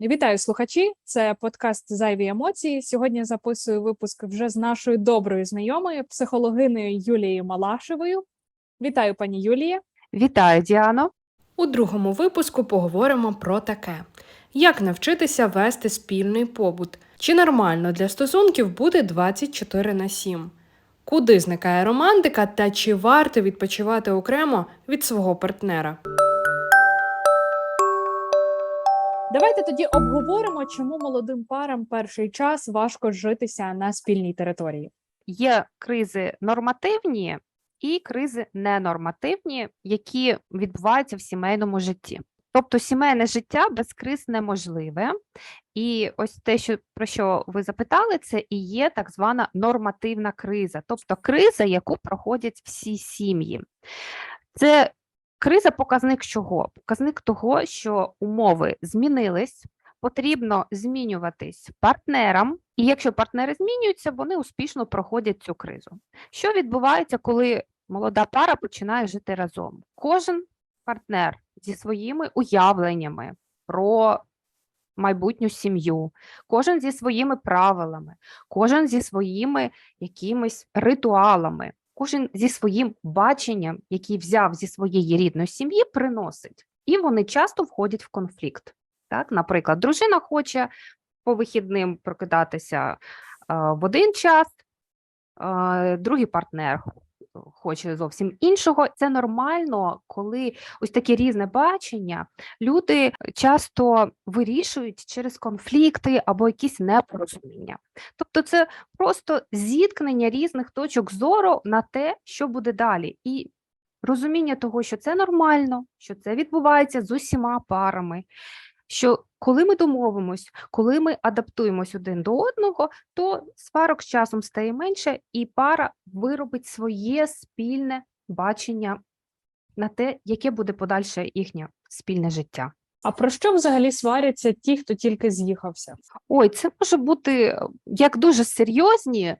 Вітаю слухачі! Це подкаст Зайві емоції. Сьогодні записую випуск вже з нашою доброю знайомою, психологинею Юлією Малашевою. Вітаю, пані Юлія. Вітаю, Діано. У другому випуску поговоримо про таке: як навчитися вести спільний побут, чи нормально для стосунків бути 24 на 7? Куди зникає романтика та чи варто відпочивати окремо від свого партнера? Давайте тоді обговоримо, чому молодим парам перший час важко житися на спільній території. Є кризи нормативні і кризи ненормативні, які відбуваються в сімейному житті. Тобто сімейне життя без криз неможливе. І ось те, що про що ви запитали, це і є так звана нормативна криза, тобто криза, яку проходять всі сім'ї. Це криза показник чого? Показник того, що умови змінились, потрібно змінюватись партнерам, і якщо партнери змінюються, вони успішно проходять цю кризу. Що відбувається, коли молода пара починає жити разом? Кожен партнер зі своїми уявленнями про майбутню сім'ю, кожен зі своїми правилами, кожен зі своїми якимись ритуалами, кожен зі своїм баченням, який взяв зі своєї рідної сім'ї, приносить. І вони часто входять в конфлікт. Так, наприклад, дружина хоче по вихідним прокидатися в один час, другий партнер хоче зовсім іншого. Це нормально, коли ось таке різне бачення люди часто вирішують через конфлікти або якісь непорозуміння. Тобто, це просто зіткнення різних точок зору на те, що буде далі. І розуміння того, що це нормально, що це відбувається з усіма парами. Що коли ми домовимось, коли ми адаптуємось один до одного, то сварок з часом стає менше, і пара виробить своє спільне бачення на те, яке буде подальше їхнє спільне життя. А про що взагалі сваряться ті, хто тільки з'їхався? Ой, це може бути як дуже серйозні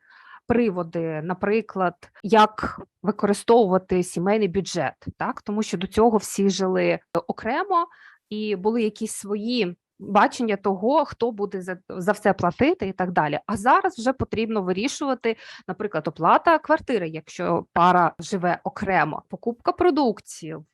приводи, наприклад, як використовувати сімейний бюджет, так тому що до цього всі жили окремо і були якісь свої бачення того, хто буде за, за все платити і так далі. А зараз вже потрібно вирішувати, наприклад, оплата квартири, якщо пара живе окремо, покупка продуктів.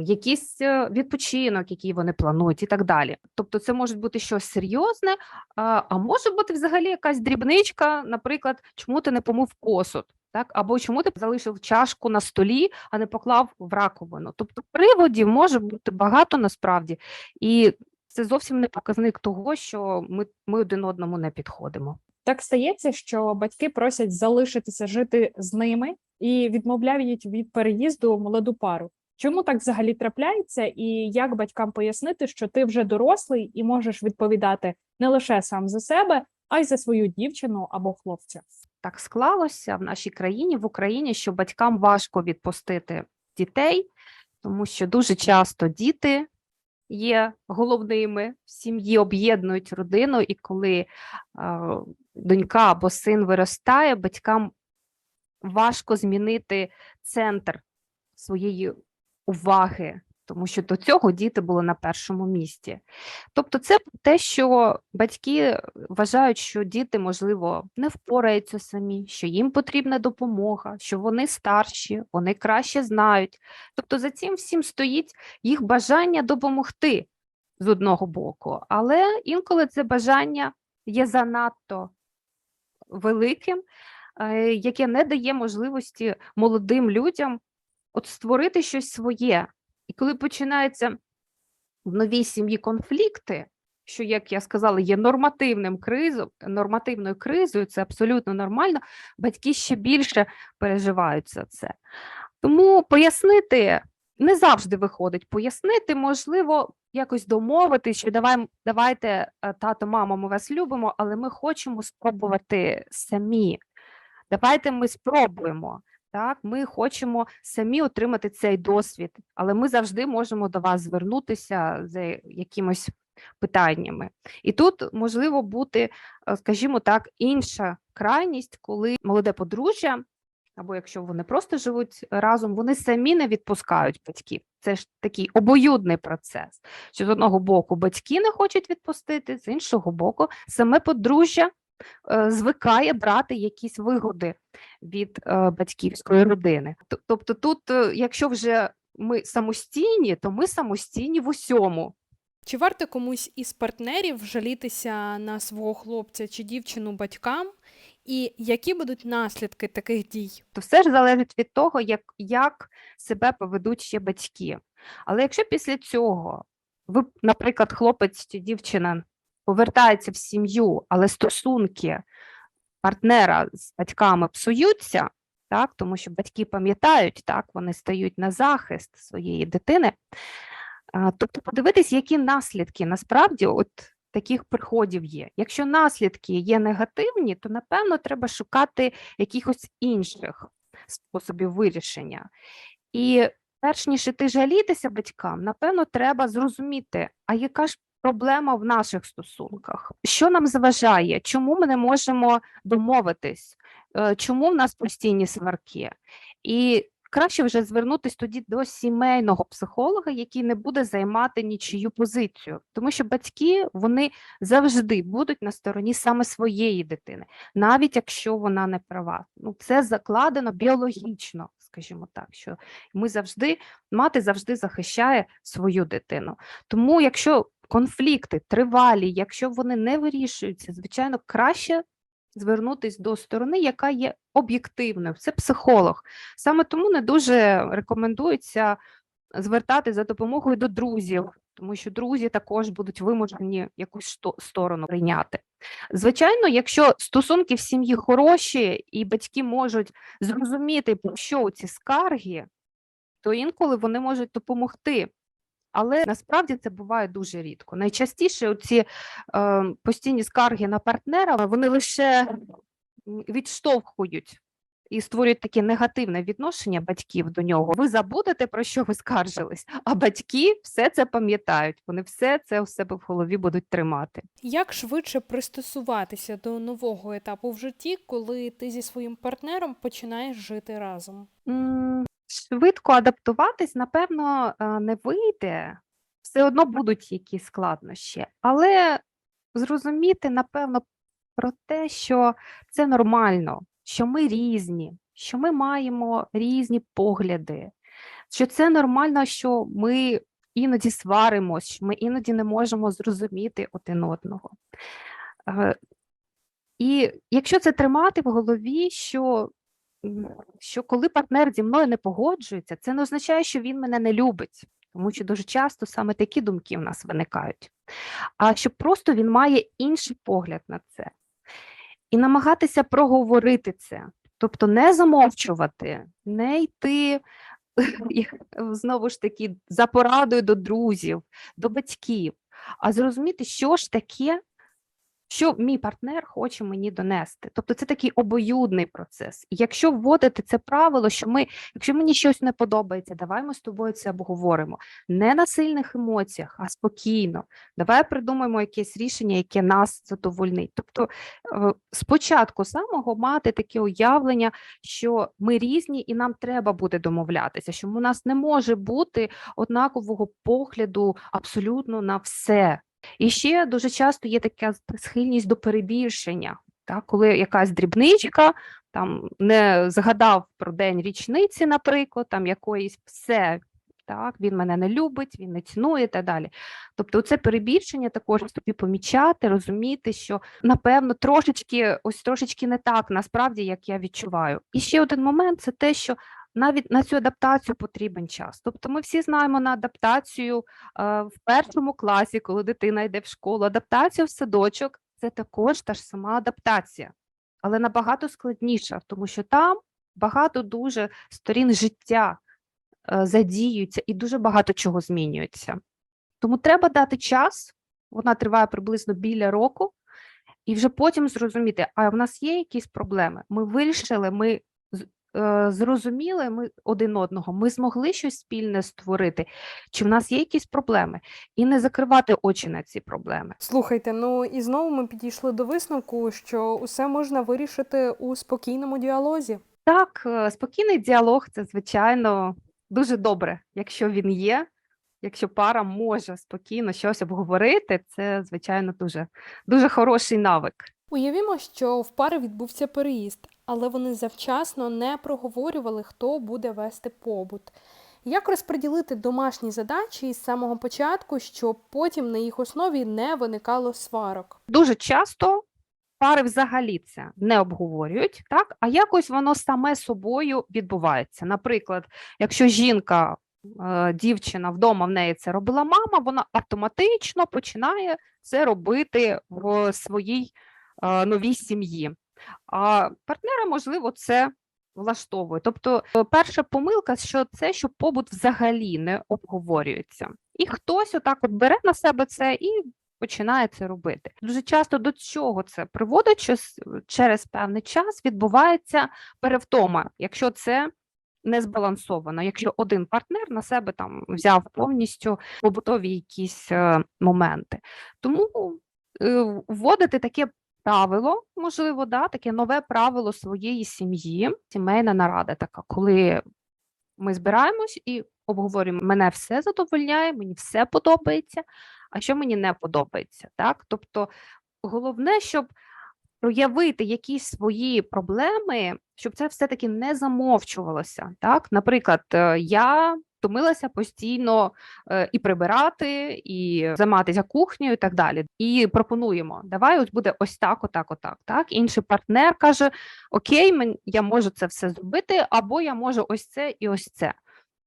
Якийсь е, відпочинок, який вони планують, і так далі. Тобто, це може бути щось серйозне, а може бути взагалі якась дрібничка, наприклад, чому ти не помив посуд, так або чому ти залишив чашку на столі, а не поклав в раковину. Тобто, приводів може бути багато насправді, і це зовсім не показник того, що ми, ми один одному не підходимо. Так стається, що батьки просять залишитися жити з ними і відмовляють від переїзду молоду пару. Чому так взагалі трапляється, і як батькам пояснити, що ти вже дорослий і можеш відповідати не лише сам за себе, а й за свою дівчину або хлопця? Так склалося в нашій країні, в Україні, що батькам важко відпустити дітей, тому що дуже часто діти є головними в сім'ї, об'єднують родину, і коли е, донька або син виростає, батькам важко змінити центр своєї уваги, тому що до цього діти були на першому місці. Тобто, це те, що батьки вважають, що діти, можливо, не впораються самі, що їм потрібна допомога, що вони старші, вони краще знають. Тобто, за цим всім стоїть їх бажання допомогти з одного боку, але інколи це бажання є занадто великим, е, яке не дає можливості молодим людям от створити щось своє. І коли починаються в новій сім'ї конфлікти, що, як я сказала, є нормативним кризом, нормативною кризою, це абсолютно нормально, батьки ще більше переживають за це. Тому пояснити не завжди виходить. Пояснити, можливо, якось домовитись, що давай, давайте, е, тато, мамо, ми вас любимо, але ми хочемо спробувати самі. Давайте ми спробуємо. Так, ми хочемо самі отримати цей досвід, але ми завжди можемо до вас звернутися за якимось питаннями. І тут можливо бути, е, скажімо так, інша крайність, коли молоде подружжя або якщо вони просто живуть разом, вони самі не відпускають батьків. Це ж такий обоюдний процес. Що з одного боку батьки не хочуть відпустити, з іншого боку, саме подружжя звикає брати якісь вигоди від е, батьківської родини. Тобто, тут, е, якщо вже ми самостійні, то ми самостійні в усьому. Чи варто комусь із партнерів жалітися на свого хлопця чи дівчину батькам? І які будуть наслідки таких дій? то все ж залежить від того, як, як себе поведуть ще батьки. Але якщо після цього ви, наприклад, хлопець чи дівчина повертається в сім'ю, але стосунки партнера з батьками псуються, так, тому що батьки пам'ятають, так, вони стають на захист своєї дитини. Тобто подивитись, які наслідки насправді от таких приходів є. Якщо наслідки є негативні, то напевно треба шукати якихось інших способів вирішення. І перш ніж іти жалітися батькам, напевно, треба зрозуміти, а яка ж проблема в наших стосунках? Що нам заважає? Чому ми не можемо домовитись? Е, Чому в нас постійні сварки? І краще вже звернутися тоді до сімейного психолога, який не буде займати нічию позицію, тому що батьки вони завжди будуть на стороні саме своєї дитини навіть якщо вона не права. Ну, це закладено біологічно, скажімо так, що ми завжди, мати завжди захищає свою дитину. Тому, якщо конфлікти тривалі, якщо вони не вирішуються, звичайно, краще звернутись до сторони, яка є об'єктивною. Це психолог. Саме тому не дуже рекомендується звертати за допомогою до друзів, тому що друзі також будуть вимушені якусь сторону прийняти. Звичайно, якщо стосунки в сім'ї хороші і батьки можуть зрозуміти, що ці скарги, то інколи вони можуть допомогти. Але насправді це буває дуже рідко. Найчастіше ці е, постійні скарги на партнера вони лише відштовхують і створюють таке негативне відношення батьків до нього. Ви забудете про що ви скаржились, а батьки все це пам'ятають. Вони все це у себе в голові будуть тримати. Як швидше пристосуватися до нового етапу в житті, коли ти зі своїм партнером починаєш жити разом? Швидко адаптуватись, напевно, е, не вийде. Все одно будуть якісь складнощі, але зрозуміти, напевно, про те, що це нормально, що ми різні, що ми маємо різні погляди, що це нормально, що ми іноді сваримось, що ми іноді не можемо зрозуміти один одного. Е, І якщо це тримати в голові, що що коли партнер зі мною не погоджується, це не означає, що він мене не любить, тому що дуже часто саме такі думки в нас виникають. А що просто він має інший погляд на це. І намагатися проговорити це, тобто не замовчувати, не йти знову ж таки за порадою до друзів, до батьків, а зрозуміти, що ж таке що мій партнер хоче мені донести. Тобто це такий обоюдний процес. І якщо вводити це правило, що ми, якщо мені щось не подобається, давай ми з тобою це обговоримо. Не на сильних емоціях, а спокійно. Давай придумаємо якесь рішення, яке нас задовольнить. Тобто е, спочатку самого мати таке уявлення, що ми різні і нам треба буде домовлятися, що у нас не може бути однакового погляду абсолютно на все. І ще дуже часто є така схильність до перебільшення, так, коли якась дрібничка там не згадав про день річниці, наприклад, там якоїсь все. Так, він мене не любить, він не цінує і так далі. Тобто, це перебільшення також собі помічати, розуміти, що напевно трошечки, ось трошечки не так, насправді, як я відчуваю. І ще один момент це те, що навіть на цю адаптацію потрібен час. Тобто, ми всі знаємо на адаптацію е, в першому класі, коли дитина йде в школу, адаптація в садочок це також та ж сама адаптація, але набагато складніша, тому що там багато дуже сторін життя е, задіюються і дуже багато чого змінюється. Тому треба дати час, вона триває приблизно біля року, і вже потім зрозуміти, а в нас є якісь проблеми. Ми вирішили, ми зрозуміли ми один одного, ми змогли щось спільне створити, чи в нас є якісь проблеми, і не закривати очі на ці проблеми. Слухайте, ну і знову ми підійшли до висновку, що усе можна вирішити у спокійному діалозі. Так, е, спокійний діалог це, звичайно, дуже добре, якщо він є. Якщо пара може спокійно щось обговорити, це, звичайно, дуже, дуже хороший навик. Уявімо, що в пари відбувся переїзд, але вони завчасно не проговорювали, хто буде вести побут. Як розподілити домашні задачі із самого початку, щоб потім на їх основі не виникало сварок? Дуже часто пари взагалі це не обговорюють, так? а якось воно саме собою відбувається. Наприклад, якщо жінка, е, дівчина вдома в неї це робила мама, вона автоматично починає це робити в своїй е, новій сім'ї. А партнера, можливо, це влаштовує. Тобто, е, перша помилка, що це, що побут взагалі не обговорюється. І хтось отак от бере на себе це і починає це робити. Дуже часто до чого це приводить, що через певний час відбувається перевтома, якщо це не збалансовано, якщо один партнер на себе там взяв повністю побутові якісь е, моменти. Тому е, вводити таке правило, можливо, да, таке нове правило своєї сім'ї, сімейна нарада така, коли ми збираємось і обговорюємо, мене все задовольняє, мені все подобається, а що мені не подобається. Так? Тобто головне, щоб проявити якісь свої проблеми, щоб це все-таки не замовчувалося. Так? Наприклад, е, я втомилася постійно е, і прибирати, і займатися кухнею, і так далі. І пропонуємо: давай ось буде ось так, отак, отак. Так? Інший партнер каже: Окей, я можу це все зробити, або я можу ось це і ось це.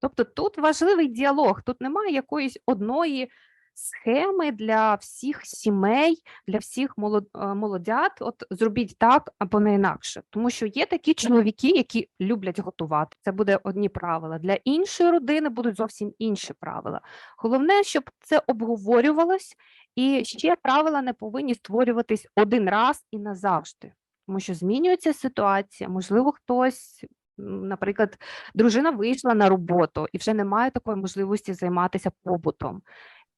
Тобто тут важливий діалог, тут немає якоїсь одної схеми для всіх сімей, для всіх е, молодят. От зробіть так або не інакше. Тому що є такі чоловіки, які люблять готувати. Це буде одні правила. Для іншої родини будуть зовсім інші правила. Головне, щоб це обговорювалось, і ще правила не повинні створюватись один раз і назавжди. Тому що змінюється ситуація, можливо, хтось, наприклад, дружина вийшла на роботу і вже немає такої можливості займатися побутом.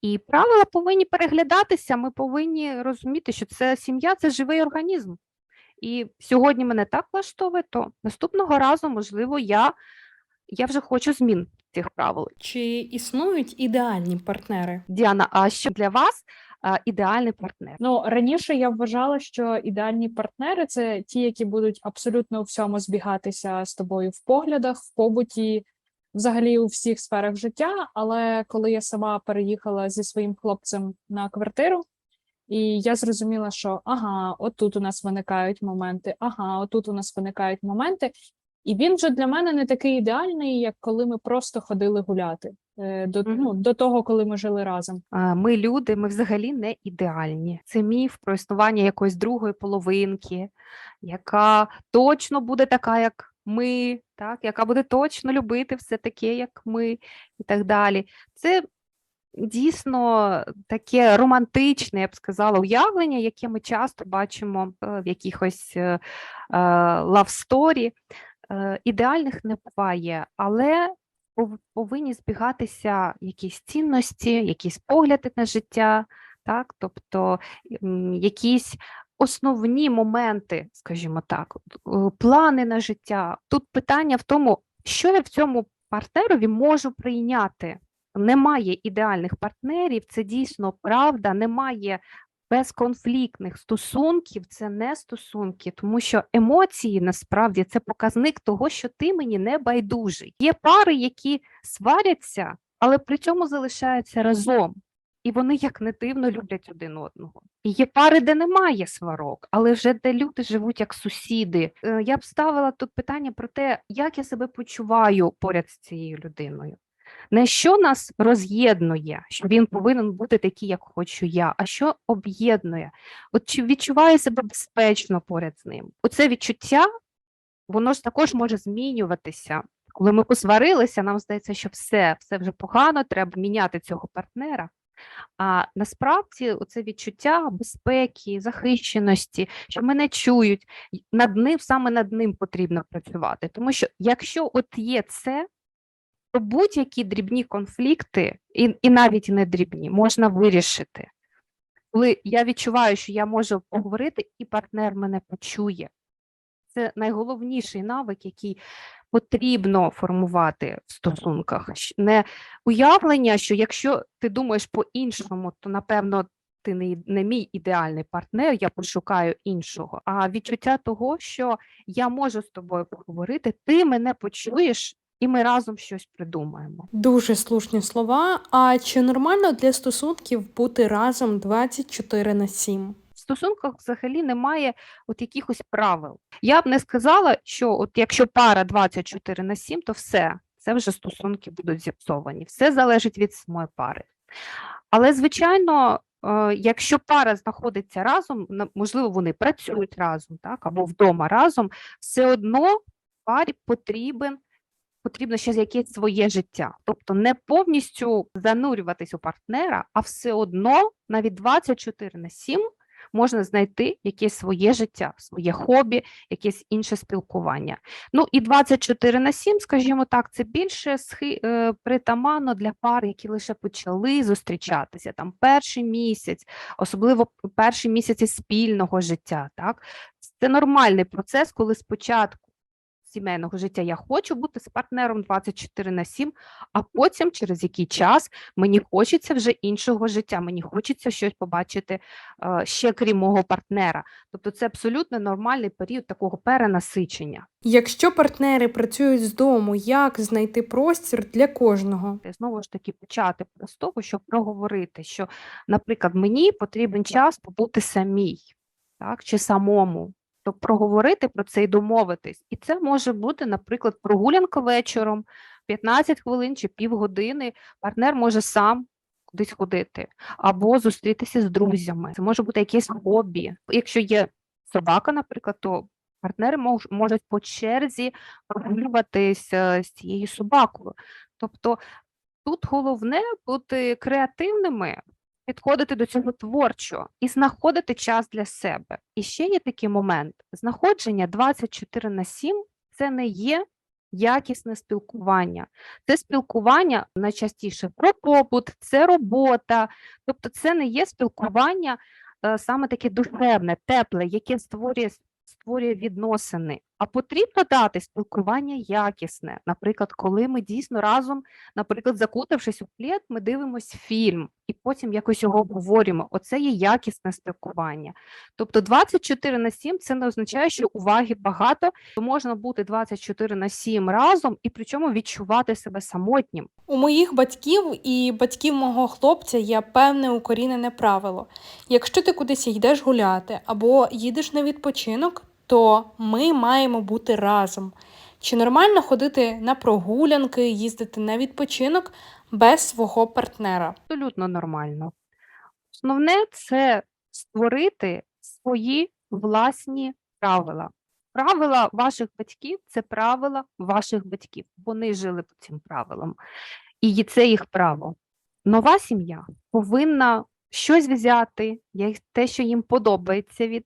І правила повинні переглядатися. Ми повинні розуміти, що це сім'я це живий організм. І сьогодні мене так влаштовує, то наступного разу, можливо, я, я вже хочу змін цих правил. Чи існують ідеальні партнери? Діана, а що для вас ідеальний партнер? Ну раніше я вважала, що ідеальні партнери це ті, які будуть абсолютно у всьому збігатися з тобою в поглядах, в побуті, взагалі у всіх сферах життя. Але коли я сама переїхала зі своїм хлопцем на квартиру, і я зрозуміла, що ага, отут у нас виникають моменти, ага, отут у нас виникають моменти. І він вже для мене не такий ідеальний, як коли ми просто ходили гуляти е, до, ну, до того, коли ми жили разом. Ми люди, ми взагалі не ідеальні. Це міф про існування якоїсь другої половинки, яка точно буде така, як ми, так, яка буде точно любити все таке, як ми, і так далі. Це дійсно таке романтичне, я б сказала, уявлення, яке ми часто бачимо е, в якихось е, е. Е, Ідеальних не буває, але повинні збігатися якісь цінності, якісь погляди на життя, так? тобто якісь основні моменти, скажімо так, е, плани на життя. Тут питання в тому, що я в цьому партнерові можу прийняти. Немає ідеальних партнерів, це дійсно правда, немає безконфліктних стосунків, це не стосунки, тому що емоції насправді це показник того, що ти мені не байдужий. Є пари, які сваряться, але при цьому залишаються разом. І вони, як не дивно, люблять один одного. І є пари, де немає сварок, але вже де люди живуть як сусіди. Е, Я б ставила тут питання про те, як я себе почуваю поряд з цією людиною. Не що нас роз'єднує, що він повинен бути такий, як хочу я, а що об'єднує? От чи відчуваю себе безпечно поряд з ним? Оце відчуття, воно ж також може змінюватися. Коли ми посварилися, нам здається, що все, все вже погано, треба міняти цього партнера. А насправді це відчуття безпеки, захищеності, що мене чують, над ним саме над ним потрібно працювати. Тому що якщо от є це, то будь-які дрібні конфлікти, і, і навіть не дрібні, можна вирішити. Коли я відчуваю, що я можу поговорити, і партнер мене почує. це найголовніший навик, який потрібно формувати в стосунках. Не уявлення, що якщо ти думаєш по-іншому, то напевно ти не, не мій ідеальний партнер, я пошукаю іншого. А відчуття того, що я можу з тобою поговорити, ти мене почуєш, і ми разом щось придумаємо. Дуже слушні слова. А чи нормально для стосунків бути разом 24 на 7? Стосунках взагалі немає от якихось правил. Я б не сказала, що от якщо пара 24 на 7, то все, це вже стосунки будуть зіпсовані. Все залежить від самої пари. Але, звичайно, е, якщо пара знаходиться разом, можливо, вони працюють разом, так, або вдома разом, все одно парі потрібен. Потрібно ще якесь своє життя, тобто не повністю занурюватись у партнера, а все одно навіть 24 на 7 можна знайти якесь своє життя, своє хобі, якесь інше спілкування. Ну і 24 на 7, скажімо так, це більше схи, е, притаманно для пар, які лише почали зустрічатися, там перший місяць, особливо перші місяці спільного життя. Так? Це нормальний процес, коли спочатку сімейного життя я хочу бути з партнером 24 на 7, а потім, через який час, мені хочеться вже іншого життя, мені хочеться щось побачити е, ще крім мого партнера. Тобто це абсолютно нормальний період такого перенасичення. Якщо партнери працюють з дому, як знайти простір для кожного? Знову ж таки почати з того, щоб проговорити, що, наприклад, мені потрібен час побути самій, так, чи самому. То проговорити про це і домовитись. І це може бути, наприклад, прогулянка вечором, 15 хвилин чи півгодини. Партнер може сам кудись ходити, або зустрітися з друзями. Це може бути якесь хобі. Якщо є собака, наприклад, то партнери мож- можуть по черзі прогулюватися з цією собакою. Тобто тут головне бути креативними, підходити до цього творчо і знаходити час для себе. І ще є такий момент: знаходження 24 на 7 це не є якісне спілкування. Це спілкування найчастіше про побут, це робота, тобто це не є спілкування е, саме таке душевне, тепле, яке створює створює відносини. А потрібно дати спілкування якісне. Наприклад, коли ми дійсно разом, наприклад, закутавшись у плед, ми дивимося фільм і потім якось його обговорюємо. Оце є якісне спілкування. Тобто 24 на 7 це не означає, що уваги багато, то можна бути 24 на 7 разом і причому відчувати себе самотнім. У моїх батьків і батьків мого хлопця є певне укорінене правило. Якщо ти кудись йдеш гуляти або їдеш на відпочинок, то ми маємо бути разом. Чи нормально ходити на прогулянки, їздити на відпочинок без свого партнера? абсолютно нормально. Основне це створити свої власні правила. Правила ваших батьків це правила ваших батьків. Вони жили по цим правилам. І це їх право. Нова сім'я повинна щось взяти, те, що їм подобається від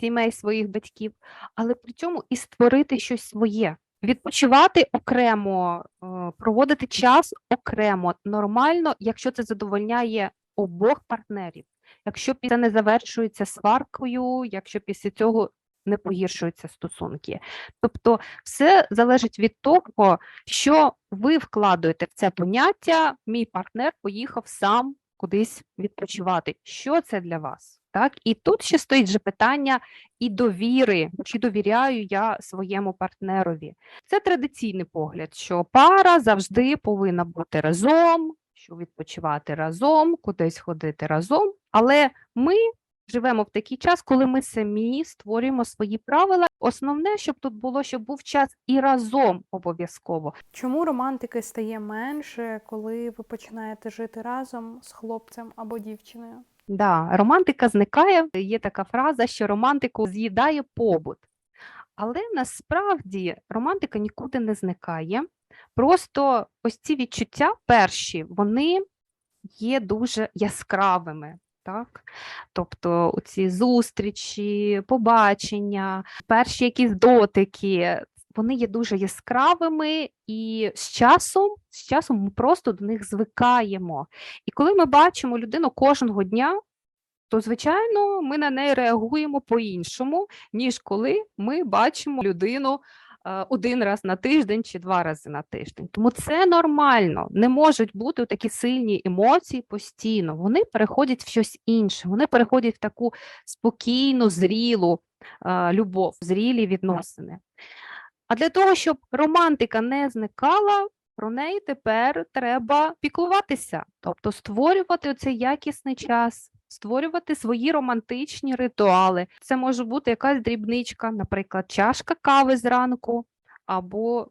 сімей своїх батьків, але при цьому і створити щось своє. Відпочивати окремо, е, проводити час окремо, нормально, якщо це задовольняє обох партнерів. Якщо це не завершується сваркою, якщо після цього не погіршуються стосунки. Тобто все залежить від того, що ви вкладуєте в це поняття. Мій партнер поїхав сам кудись відпочивати. Що це для вас? Так, і тут ще стоїть же питання і довіри, чи довіряю я своєму партнерові. Це традиційний погляд, що пара завжди повинна бути разом, що відпочивати разом, кудись ходити разом. Але ми живемо в такий час, коли ми самі створюємо свої правила. Основне, щоб тут було, щоб був час і разом обов'язково. Чому романтики стає менше, коли ви починаєте жити разом з хлопцем або дівчиною? Да, романтика зникає. Є така фраза, що романтику з'їдає побут. Але насправді романтика нікуди не зникає. Просто ось ці відчуття перші, вони є дуже яскравими. Так? Тобто ці зустрічі, побачення, перші якісь дотики, вони є дуже яскравими, і з часом, з часом ми просто до них звикаємо. І коли ми бачимо людину кожного дня, то звичайно ми на неї реагуємо по-іншому, ніж коли ми бачимо людину е, один раз на тиждень чи два рази на тиждень. Тому це нормально. Не можуть бути такі сильні емоції постійно. Вони переходять в щось інше. Вони переходять в таку спокійну, зрілу е, любов, зрілі відносини. А для того, щоб романтика не зникала, про неї тепер треба піклуватися, тобто створювати оцей якісний час, створювати свої романтичні ритуали. Це може бути якась дрібничка, наприклад, чашка кави зранку, або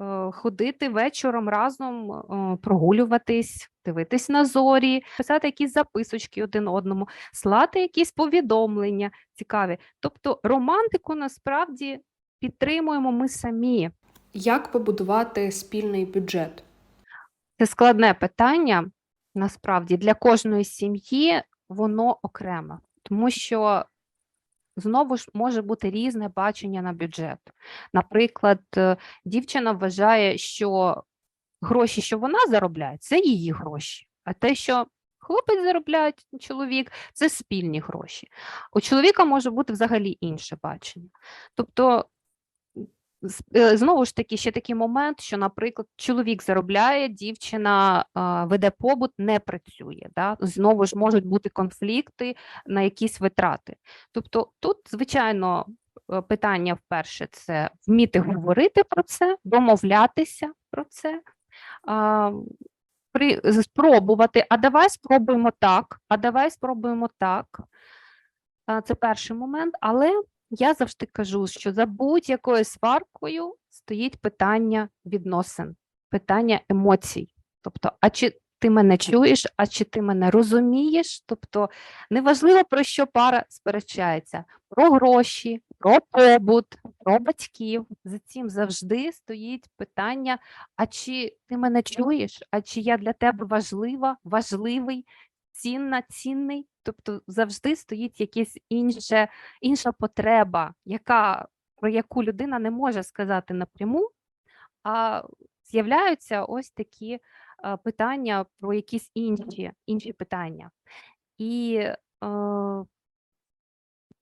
е, ходити вечором разом, е, прогулюватись, дивитись на зорі, писати якісь записочки один одному, слати якісь повідомлення цікаві. Тобто романтику насправді підтримуємо ми самі. Як побудувати спільний бюджет? Це складне питання. Насправді для кожної сім'ї воно окремо, тому що знову ж може бути різне бачення на бюджет. Наприклад, е, дівчина вважає, що гроші, що вона заробляє, це її гроші, а те, що хлопець заробляє чоловік, це спільні гроші. У чоловіка може бути взагалі інше бачення. Тобто знову ж таки, ще такий момент, що, наприклад, чоловік заробляє, дівчина веде побут, не працює. Да? Знову ж можуть бути конфлікти на якісь витрати. Тобто, тут, звичайно, е, питання вперше це вміти говорити про це, домовлятися про це. При, спробувати, а давай спробуємо так, а давай спробуємо так. Це перший момент, але я завжди кажу, що за будь-якою сваркою стоїть питання відносин, питання емоцій. Тобто, а чи ти мене чуєш, а чи ти мене розумієш? Тобто, неважливо про що пара сперечається: про гроші, про побут, про батьків. За цим завжди стоїть питання: а чи ти мене чуєш, а чи я для тебе важлива, важливий, цінна, цінний? Тобто завжди стоїть якась інше, інша потреба, яка, про яку людина не може сказати напряму, а з'являються ось такі питання про якісь інші, інші питання. І е,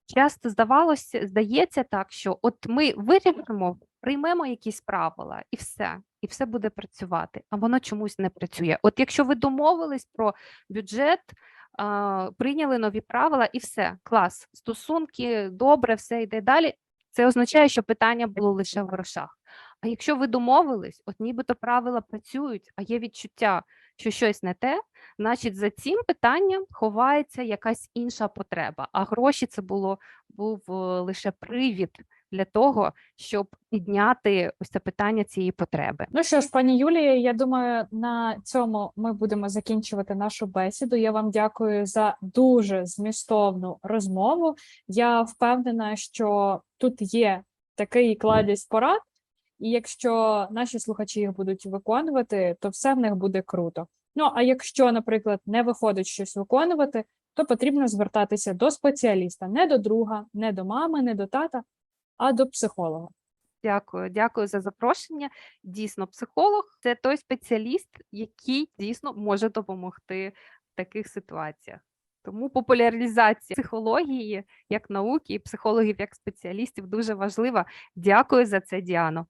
часто здавалося, здається так, що от ми вирішимо, приймемо якісь правила, і все, і все буде працювати, а воно чомусь не працює. От якщо ви домовились про бюджет, прийняли нові правила і все, клас, стосунки, добре, все йде далі. Це означає, що питання було лише в грошах. А якщо ви домовились, от нібито правила працюють, а є відчуття, що щось не те, значить за цим питанням ховається якась інша потреба. А гроші це було був е, лише привід для того, щоб підняти ось це питання цієї потреби. Ну що ж, пані Юлія, я думаю, на цьому ми будемо закінчувати нашу бесіду. Я вам дякую за дуже змістовну розмову. Я впевнена, що тут є такий кладість порад, і якщо наші слухачі їх будуть виконувати, то все в них буде круто. Ну а якщо, наприклад, не виходить щось виконувати, то потрібно звертатися до спеціаліста, не до друга, не до мами, не до тата, а до психолога. Дякую, дякую за запрошення. Дійсно, психолог це той спеціаліст, який дійсно може допомогти в таких ситуаціях. Тому популяризація психології як науки і психологів як спеціалістів дуже важлива. Дякую за це, Діано.